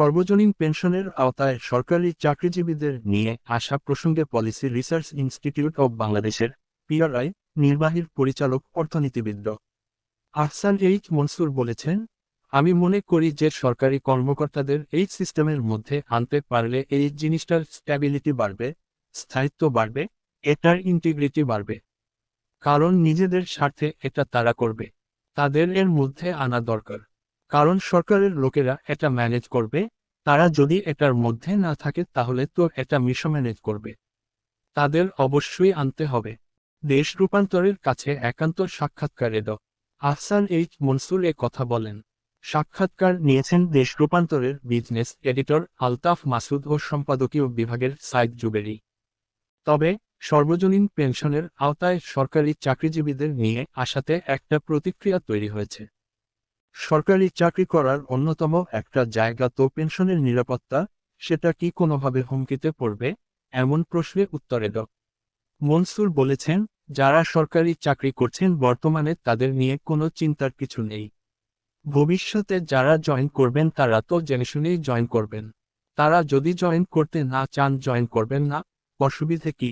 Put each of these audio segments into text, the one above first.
সর্বজনীন পেনশনের আওতায় সরকারি চাকরিজীবীদের নিয়ে আসা প্রসঙ্গে পলিসি রিসার্চ ইনস্টিটিউট অব বাংলাদেশের পিআরআই নির্বাহীর পরিচালক অর্থনীতিবিদ। আহসান এইচ মনসুর বলেছেন, আমি মনে করি যে সরকারি কর্মকর্তাদের এই সিস্টেমের মধ্যে আনতে পারলে এই জিনিসটার স্ট্যাবিলিটি বাড়বে, স্থায়িত্ব বাড়বে, এটার ইন্টিগ্রিটি বাড়বে। কারণ নিজেদের স্বার্থে এটা তারা করবে। তাদের এর মধ্যে আনা দরকার। কারণ সরকারের লোকেরা এটা ম্যানেজ করবে, তারা যদি এটার মধ্যে না থাকে তাহলে তো এটা মিশম্যানেজ করবে। তাদের অবশ্যই আনতে হবে। দেশ রূপান্তরের কাছে একান্ত সাক্ষাৎকারে ড। আহসান এইচ মনসুর এ কথা বলেন। সাক্ষাৎকার নিয়েছেন দেশ রূপান্তরের বিজনেস এডিটর আলতাফ মাসুদ ও সম্পাদকীয় বিভাগের সাইদ জুবেরি। তবে সর্বজনীন পেনশনের আওতায় সরকারি চাকরিজীবীদের নিয়ে আসাতে একটা প্রতিক্রিয়া তৈরি হয়েছে। সরকারি চাকরি করার অন্যতম একটা জায়গা তো পেনশনের নিরাপত্তা, সেটা কি কোনোভাবে হুমকিতে পড়বে? এমন প্রশ্নে উত্তরে ড. মনসুর বলেছেন, যারা সরকারি চাকরি করছেন বর্তমানে তাদের নিয়ে কোনো চিন্তার কিছু নেই। ভবিষ্যতে যারা জয়েন করবেন তারা তো জেনে শুনেই জয়েন করবেন। তারা যদি জয়েন করতে না চান জয়েন করবেন না, অসুবিধে কি?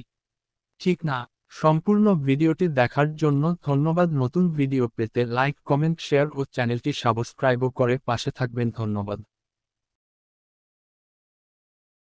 ঠিক না। সম্পূর্ণ ভিডিওটি দেখার জন্য ধন্যবাদ। নতুন ভিডিও পেতে লাইক, কমেন্ট, শেয়ার ও চ্যানেলটি সাবস্ক্রাইবও করে পাশে থাকবেন। ধন্যবাদ।